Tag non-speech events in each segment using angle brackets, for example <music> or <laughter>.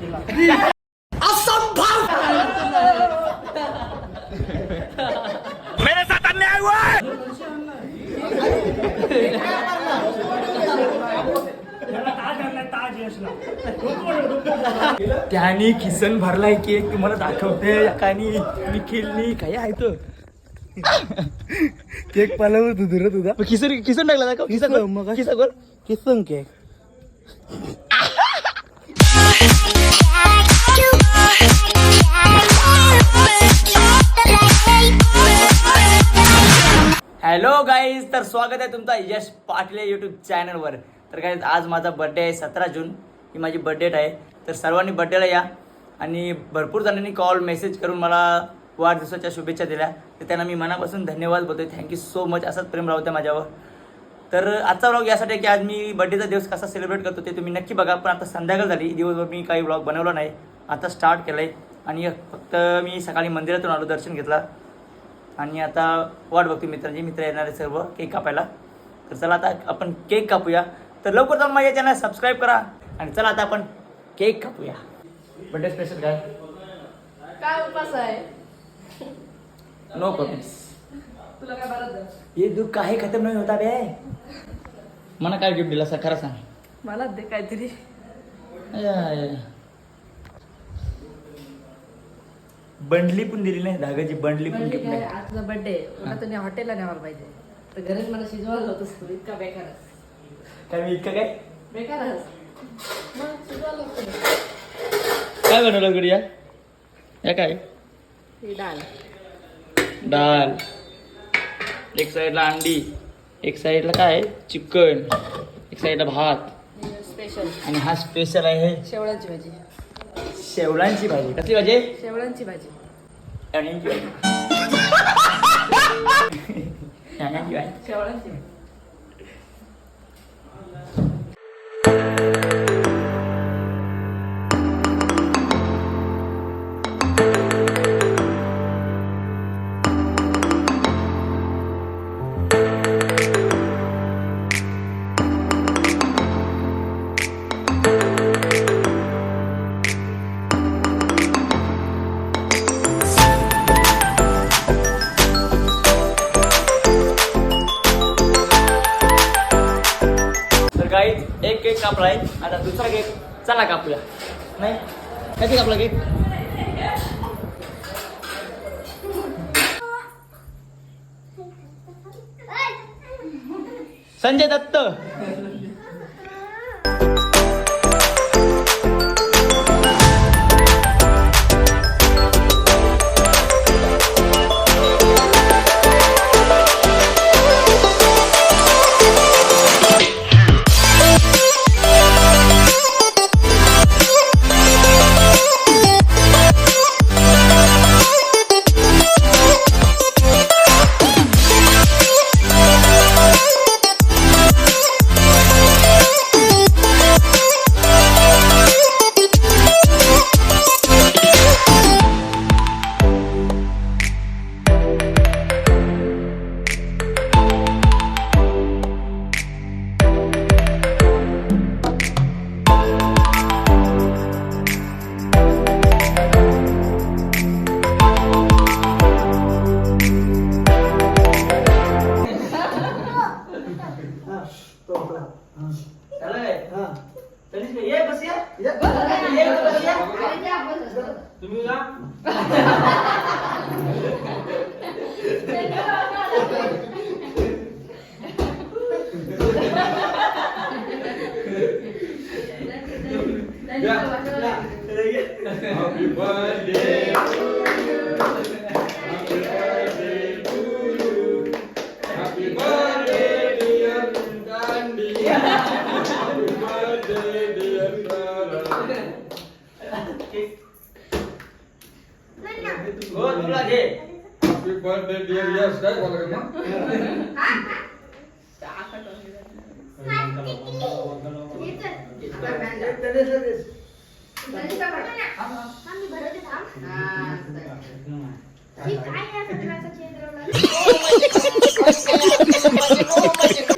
केला त्याला ताज आणलाय ताज यशला त्याने खिसन भरलाय केक तुम्हाला दाखवते. कानी मी खेळली काय आहे तो केक पालावर तुझं रे तुझा. किसन किसन टाकला दाखव. किसा किसन, कर मग किसन केक. हॅलो गाईज तर स्वागत आहे तुमचा यश पाटले यूट्यूब चॅनलवर तर काय आज माझा बड्डे आहे सतरा जून. ही माझी बर्थडेट आहे. तर सर्वांनी बड्डेला या आणि भरपूर जणांनी कॉल मेसेज करून मला वाढदिवसाच्या शुभेच्छा दिल्या. तर त्यांना मी मनापासून धन्यवाद बोलतोय. थँक्यू सो मच असंच प्रेम राहतं माझ्यावर. तर आजचा व्लॉग यासाठी की आज मी बड्डेचा दिवस कसा सेलिब्रेट करतो ते तुम्ही नक्की बघा. पण आता संध्याकाळ झाली. दिवसभर मी काही व्लॉग बनवला नाही. आता स्टार्ट केलं आहे आणि फक्त मी सकाळी मंदिरातून आलो दर्शन घेतला. आणि आता वाट बघतो मित्रांची मित्र येणार सर्व केक कापायला. तर चला आता आपण केक कापूया. तर लवकर जाऊन माझ्या चॅनल सबस्क्राईब करा. आणि चला आता आपण केक कापूया. बड्डे स्पेशल काय? काय उपास आहे? <laughs> नो कमेंट्स तुला काय बरं ये दुःख काही खतम नाही होता बे मला काय गिफ्ट दिला सर खरं सांग. मला दे काहीतरी. बंडली पण दिली नाही धागाची बंडली पण काय? नाही. आज तुझा बर्थडे मला तुम्ही हॉटेलला न्यावायला पाहिजे. तर घरीच मला शिजवायला होतस तू इतका बेकारच काय मी इतकं काय? होतं. काय बनवलं गुडिया? या काय? ही डाळ. डाळ. एक साईडला अंडी एक साईडला काय? चिकन एक साईडला भात. स्पेशल आणि हा स्पेशल आहे शेवळांची भाजी. शेवळांची भाजी कसली भाजी शेवळांची भाजी चण्याची भाजी चण्याची भाजी एक कापला आहे. आता दुसरा केक चला कापूया. नाही? कधी कापला केक संजय दत्त. हो तुला घे Happy birthday, dear Yash. काय बोला का मग? Mama.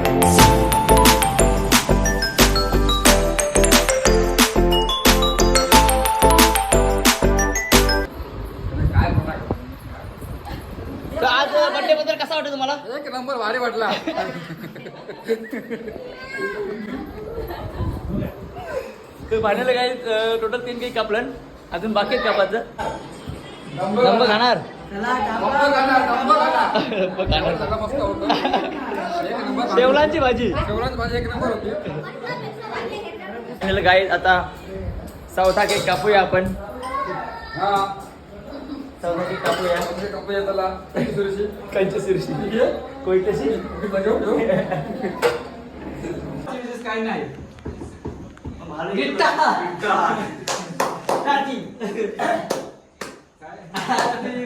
नंबर भारी वाटला. तर भाण्याला काही टोटल तीन काही कापलं. अजून बाकी कापायचं. नंबर खाणार <laughs> शेवलांची भाजी. शेवलांची भाजी एक नंबर होती. गाईज आता चौथा केक कापूया आपण. चौघाची टाकूया. टाकूया त्याला सुरशी. कायच्या सुरशी. काय? <laughs> नाही Happy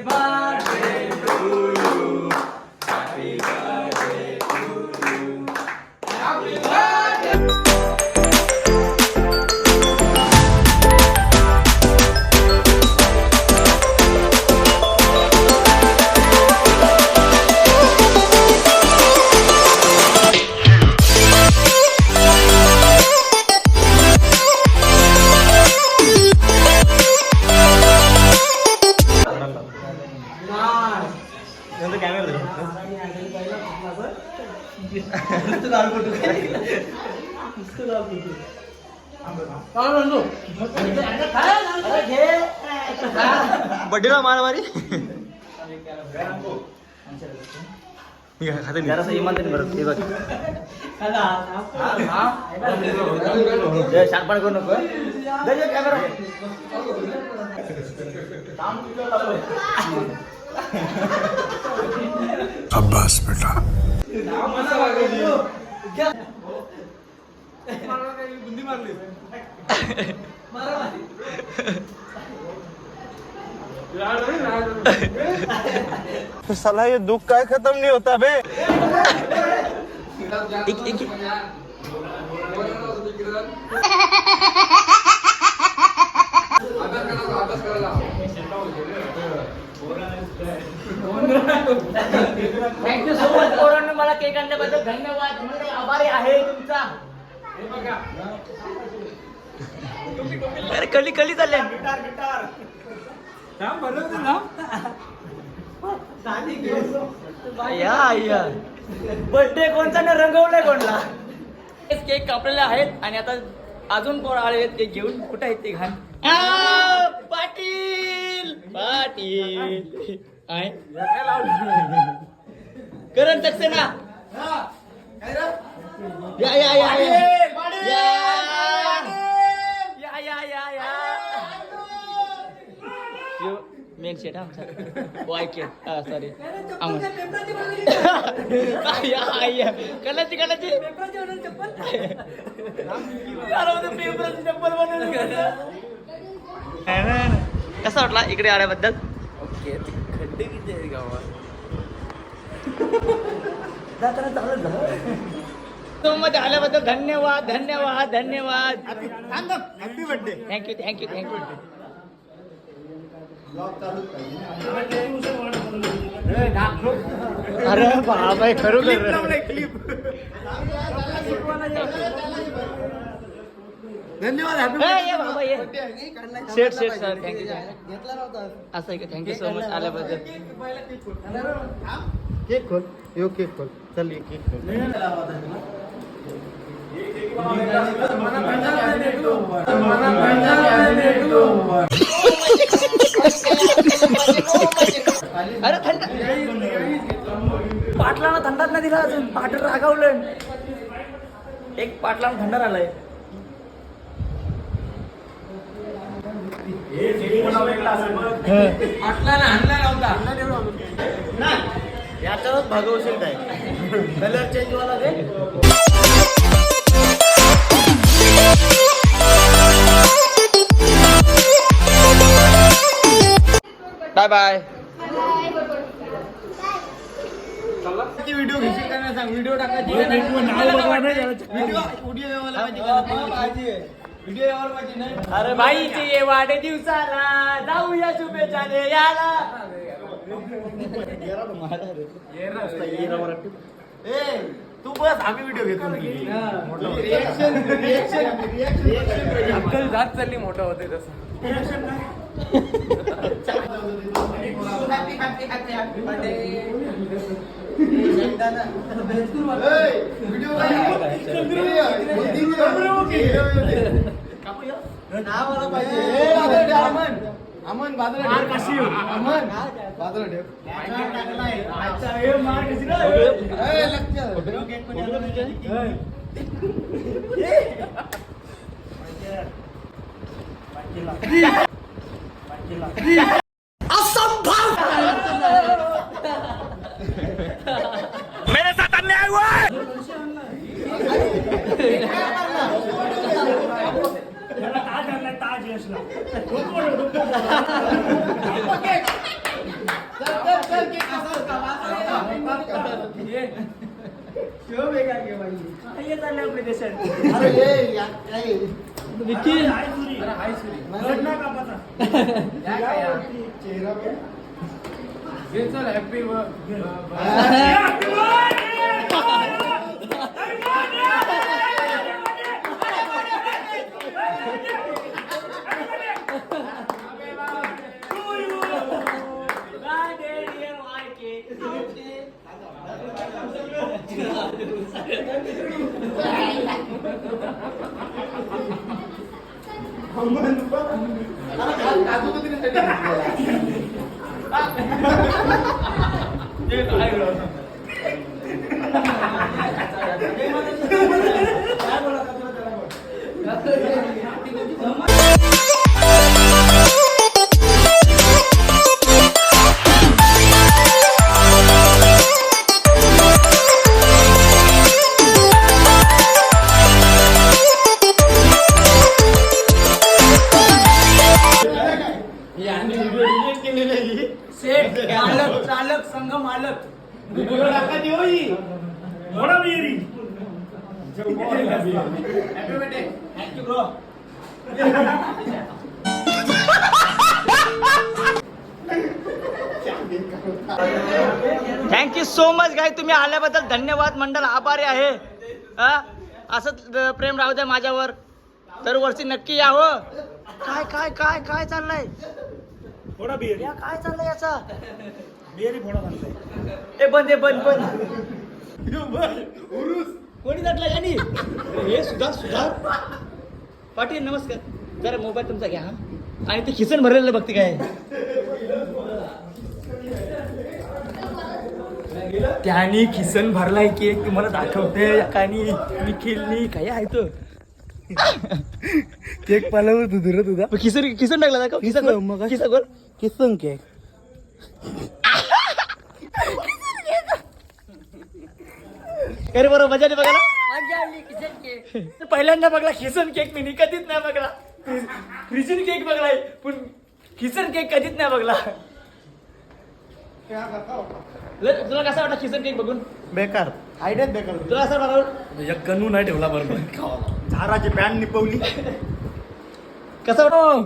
बड्डेला मारामारी जरासं इमानदारी बरं हे बघ. जय, शानपण करू नको कॅमेरा अब्बास बेटा. <laughs> साला ये दुख काय खत्म नहीं होता बे एक एक थँक्यू सो मच मला केक आणल्याबद्दल धन्यवाद. म्हणजे आभारी आहे तुमचा. अरे कली कली चालले. या या. बर्थडे कोणता ना रंगवलाय कोणला? केक कापलेले आहेत आणि आता अजून पोर आले आहेत केक घेऊन कुठे आहेत ते घाण? आ, पाटील! पाटील! आहे करण सक्सेना! या या या. मेन सेट आमचा वायके हा सॉरी कलाची कलाची चप्पल कसा वाटला इकडे आल्याबद्दल? खड्डे किती गावात? मध्ये आल्याबद्दल धन्यवाद धन्यवाद धन्यवाद. Happy birthday thank you thank you thank you अरे बाबा खरोखर धन्यवाद हॅपी ए, ये बाबा ये शेट शेट सर थँक्यू असं आहे का थँक्यू सो मच आल्याबद्दल केक खोल यो केक खोल चल ये केक खोल अरे थंड. पाटलानं थंडात नाही दिला अजून. पाटल रागावलं. एक पाटलानं थंड आलाय याच्यावरच भागवशील काय कलर चेंज वाला दे. बाय बाय व्हिडिओ घेशील नाही सांग? व्हिडिओ टाकायची पाहिजे. नाही? अरे भाई ते ये वाढे दिवसाला. जाऊया शुभेच्छाने याला ए तू बस आम्ही व्हिडिओ घेतो. रिएक्शन रिएक्शन रिएक्शन अक्कल जात चालली मोठं होते तसं. व्हिडिओ नावाला पाहिजे ए, बाजूला ठेव, अमन अमन बाजूला ठेव. अमन बाजूला ठेव ए, लक्ष. अरे ए, या- काय? चेहरा बघ. हे चल हॅपी काजू আগুন দিন सेठ मालक चालक संघ मालक. व्हिडिओ टाकायची thank you bro thank you so much guy तुम्ही आल्याबद्दल धन्यवाद. मंडळ आभारी आहे. हा? असंच प्रेम राहू द्या माझ्यावर. दरवर्षी नक्की यावं हो. काय काय काय काय चाललंय? या काय चाललंय याचा? ए बंद ए बंद बंद. कोणी जातला यानी? हे सुधार सुधार. पाटील नमस्कार. जरा मोबाईल तुमचा घ्या हा. आणि ते खिसन भरलेलं बघते काय. त्यानी खिसन भरलाय केक तुम्हाला दाखवते. कानी निखिलनी. काय आहे तो? केक पालावर तू धुरत होता खिसन खिसन टाकला दाखव. खिसन खिसन, मग. खिसन गोल किसन केक अरे बरोबर मजा नाही बघायला? पहिल्यांदा बघला खिसन केक मी कधीच नाही बघला. फ्रिजन केक बघलाय पण खिसन केक कधीच नाही बघला. तुला कसा वाटला खिसन केक बघून? बेकार. आयडियाच बेकार. तुला कसा वाटला? एक गणू नाही ठेवला बरोबर झाराची पॅन्ट निपवली. कसा वाटला?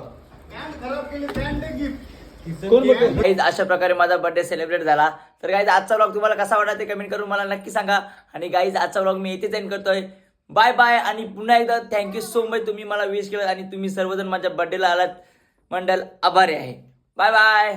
खराब केली पॅन्ट गिफ्ट गाईज अशा प्रकारे माझा बर्थडे सेलिब्रेट झाला. तर गाईज आजचा व्लॉग तुम्हाला कसा वाटला ते कमेंट करून मला नक्की सांगा. आणि गाईज आजचा व्लॉग मी इथेच एंड करतोय. बाय बाय आणि पुन्हा एकदा थँक्यू सो मच तुम्ही मला विश केलं आणि तुम्ही सर्वजण माझ्या बर्थडेला आलात. मंडल आभारी आहे. Bye bye